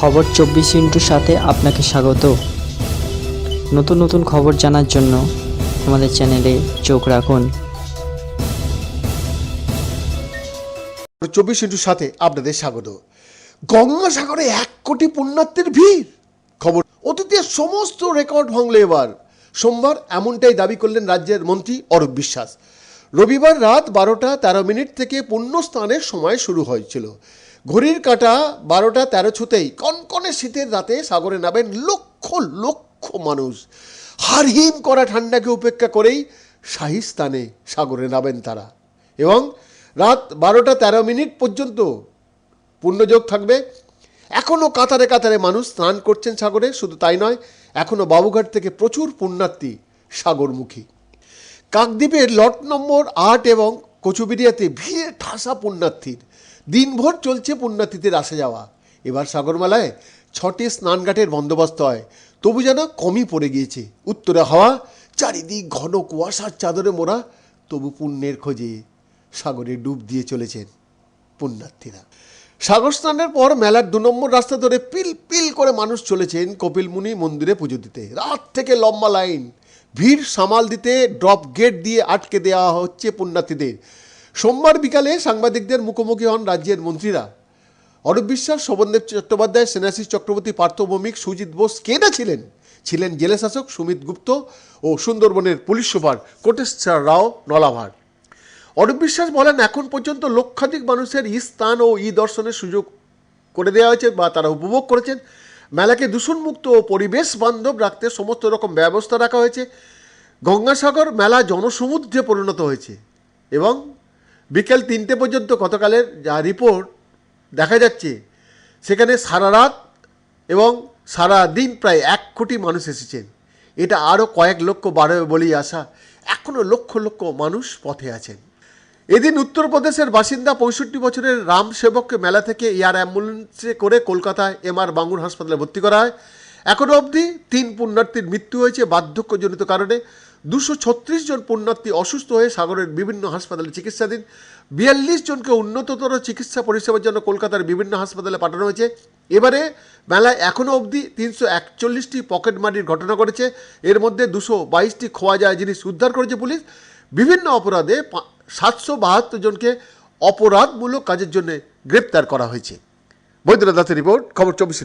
খবর চব্বিশ ইন্টুর সাথে আপনাকে স্বাগত। নতুন নতুন খবর জানার জন্য আমাদের চ্যানেলে চোখ রাখুন। চব্বিশ ইন্টুর সাথে আপনাদের স্বাগত। গঙ্গাসাগরে এক কোটি পুণ্যার্থীর ভিড়। খবর, অতীতের সমস্ত রেকর্ড ভাঙলে এবার। সোমবার এমনটাই দাবি করলেন রাজ্যের মন্ত্রী অরূপ বিশ্বাস। রবিবার রাত বারোটা তেরো মিনিট থেকে পুণ্যস্থানের সময় শুরু হয়েছিল। ঘড়ির কাঁটা বারোটা তেরো ছুতেই কনকনে শীতের রাতে সাগরে নামেন লক্ষ লক্ষ মানুষ। হারহিম করা ঠান্ডাকে উপেক্ষা করেই শাহী স্থানে সাগরে নামেন তারা। এবং রাত বারোটা তেরো মিনিট পর্যন্ত পূর্ণযোগ থাকবে। এখনও কাতারে কাতারে মানুষ স্নান করছেন সাগরে, শুধু তাই নয় এখনও বাবুঘাট থেকে প্রচুর পুণ্যার্থী সাগরমুখী। কাকদ্বীপের লট নম্বর আট এবং কচুবিরিয়াতে ভিড়, ঠাসা পুণ্যার্থীর। দিনভর চলছে পুণ্যার্থীদের আসা যাওয়া। এবার সাগরমেলায় ছটি স্নানঘাটের বন্দোবস্ত হয়। তবু যেন কমই পড়ে গিয়েছে। উত্তরে হাওয়া, চারিদিক ঘন কুয়াশার চাদরে মোড়া, তবু পুণ্যের খোঁজে সাগরে ডুব দিয়ে চলেছেন পুণ্যার্থীরা। সাগর স্নানের পর মেলার দু নম্বর রাস্তা ধরে পিল পিল করে মানুষ চলেছেন কপিলমুনি মন্দিরে পুজো দিতে। রাত থেকে লম্বা লাইন। ভিড় সামাল দিতে, ড্রপ গেট দিয়ে আটকে দেওয়া হচ্ছে পুণ্যার্থীদের। সোমবার বিকালে সাংবাদিকদের মুখোমুখি হন রাজ্যের মন্ত্রীরা। অরূপ বিশ্বাস, শোভনদেব চট্টোপাধ্যায়, সেনাশিস চক্রবর্তী পার্থ ভৌমিক, সুজিত বোস কে না ছিলেন? ছিলেন জেলে শাসক সুমিত গুপ্ত ও সুন্দরবনের পুলিশ সুপার কোটেশ্বর রাও নলাভার। অরূপ বিশ্বাস বলেন, এখন পর্যন্ত লক্ষাধিক মানুষের ই স্থান ও ই দর্শনের সুযোগ করে দেওয়া হয়েছে বা তারা উপভোগ করেছেন। মেলাকে দূষণমুক্ত ও পরিবেশ বান্ধব রাখতে সমস্ত রকম ব্যবস্থা রাখা হয়েছে। গঙ্গাসাগর মেলা জনসমুদ্রে পরিণত হয়েছে এবং বিকেল তিনটে পর্যন্ত গতকালের যা রিপোর্ট দেখা যাচ্ছে, সেখানে সারা রাত এবং সারা দিন প্রায় এক কোটি মানুষ এসেছেন। এটা আরও কয়েক লক্ষ বাড়বে বলেই আশা। এখনও লক্ষ লক্ষ মানুষ পথে আছেন। এদিন উত্তরপ্রদেশের বাসিন্দা পঁয়ষট্টি বছরের রাম সেবককে মেলা থেকে এয়ার অ্যাম্বুলেন্সে করে কলকাতায় এমআর বাঙ্গুর হাসপাতালে ভর্তি করা হয়। এখনও অবধি তিন পুণ্যার্থীর মৃত্যু হয়েছে বার্ধক্যজনিত কারণে। দুশো ছত্রিশ জন পুণ্যার্থী অসুস্থ হয়ে সাগরের বিভিন্ন হাসপাতালে চিকিৎসাধীন। বিয়াল্লিশ জনকে উন্নততর চিকিৎসা পরিষেবার জন্য কলকাতার বিভিন্ন হাসপাতালে পাঠানো হয়েছে। এবারে মেলায় এখনও অবধি তিনশো একচল্লিশটি পকেট মারির ঘটনা ঘটেছে। এর মধ্যে দুশো বাইশটি খোয়া যায় জিনিস উদ্ধার করেছে পুলিশ। বিভিন্ন অপরাধে সাতশো বাহাত্তর জনকে অপরাধমূলক কাজের জন্য গ্রেপ্তার করা হয়েছে। বৈদ্যনাথ দাসের রিপোর্ট খবর চব্বিশ